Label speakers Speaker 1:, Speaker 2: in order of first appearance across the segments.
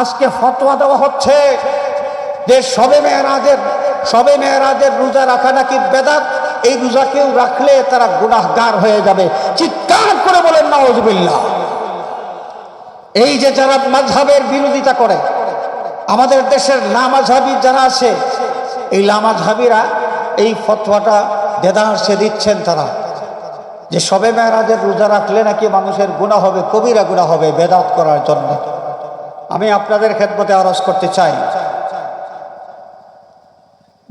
Speaker 1: আজকে ফতোয়া দেওয়া হচ্ছে যে সবে মেয়েরাজের সবে মেয়েরাজের রোজা রাখা নাকি বেদাত? এই রোজা কেউ রাখলে তারা গুনাহগার হয়ে যাবে। চিৎকার করে বলেন নওয়াজবিল্লাহ এই যে যারা মাঝহাবের বিরোধিতা করে, আমাদের দেশের লামাঝাবি যারা আছে, এই লামাঝাবিরা এই ফতোয়াটা দেদারসে দিচ্ছেন তারা। যে সবে মেয়েরাজের রোজা রাখলে নাকি মানুষের গুণা হবে, কবিরা গুণা হবে বেদাত করার জন্য। আমি আপনাদের খেদমতে আরজ করতে চাই।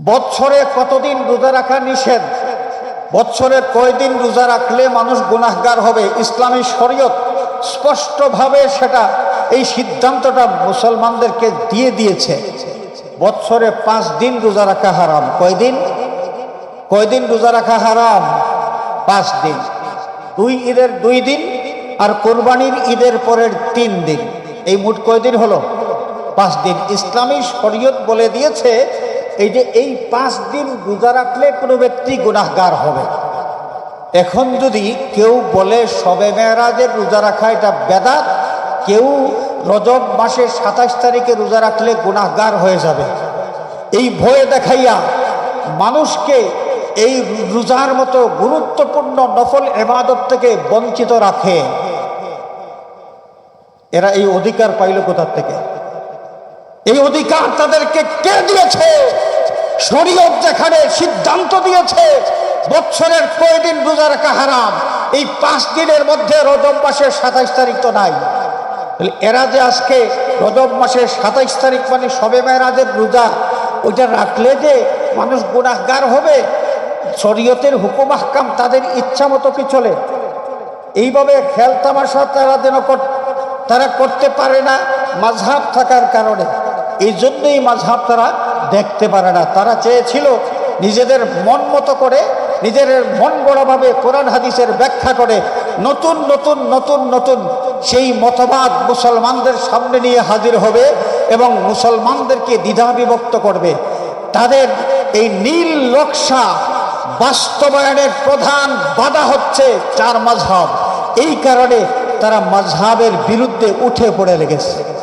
Speaker 1: বৎসরে কতদিন রোজা রাখা নিষেধ? বৎসরে কয়দিন রোজা রাখলে মানুষ গুনাহগার হবে? ইসলামী শরীয়ত স্পষ্টভাবে সেটা, এই সিদ্ধান্তটা মুসলমানদেরকে দিয়ে দিয়েছে। বৎসরে পাঁচ দিন রোজা রাখা হারাম। কয়দিন? কয়দিন রোজা রাখা হারাম? পাঁচ দিন। দুই ঈদের দুই দিন আর কোরবানির ঈদের পরের তিন দিন। এই মোট কয়দিন হলো? পাঁচ দিন। ইসলামী শরীয়ত বলে দিয়েছে, এই যে এই পাঁচ দিন রোজা রাখলে কোনো ব্যক্তি গুনাহগার হবে। এখন যদি কেউ বলে, সবে মেয়েরাজের রোজা রাখা এটা বেদাত, কেউ রজব মাসের সাতাশ তারিখে রোজা রাখলে গুনাহগার হয়ে যাবে। এই ভয়ে দেখাইয়া মানুষকে এই রোজার মতো গুরুত্বপূর্ণ নফল এবাদত থেকে বঞ্চিত রাখে। এরা এই অধিকার পাইল কোথার থেকে? এই অধিকার তাদেরকে কে দিয়েছে? শরীয়ত যেখানে সিদ্ধান্ত দিয়েছে, বৎসরের কয়দিন রোজা রাখা হারাম, এই পাঁচ দিনের মধ্যে রজব মাসের সাতাইশ তারিখ তো নাই। এরা যে আজকে রজব মাসের সাতাইশ তারিখ মানে সবে মেয়েরাজের রোজা, ওইটা রাখলে যে মানুষ গুনাহগার হবে, শরীয়তের হুকুম আহকাম তাদের ইচ্ছা মতো কি চলে? এইভাবে খেল তামাশা তারা যেন কর- তারা করতে পারে না মাঝহাব থাকার কারণে। এই জন্যই মাঝহাব তারা দেখতে পারে না। তারা চেয়েছিল নিজেদের মন মতো করে নিজেদের মন গড়াভাবে কোরআন হাদিসের ব্যাখ্যা করে, নতুন নতুন নতুন নতুন সেই মতবাদ মুসলমানদের সামনে নিয়ে হাজির হবে এবং মুসলমানদেরকে দ্বিধা বিভক্ত করবে। তাদের এই নীল নকশা বাস্তবায়নের প্রধান বাধা হচ্ছে চার মাঝহাব। এই কারণে তারা মাঝহাবের বিরুদ্ধে উঠে পড়ে লেগেছে।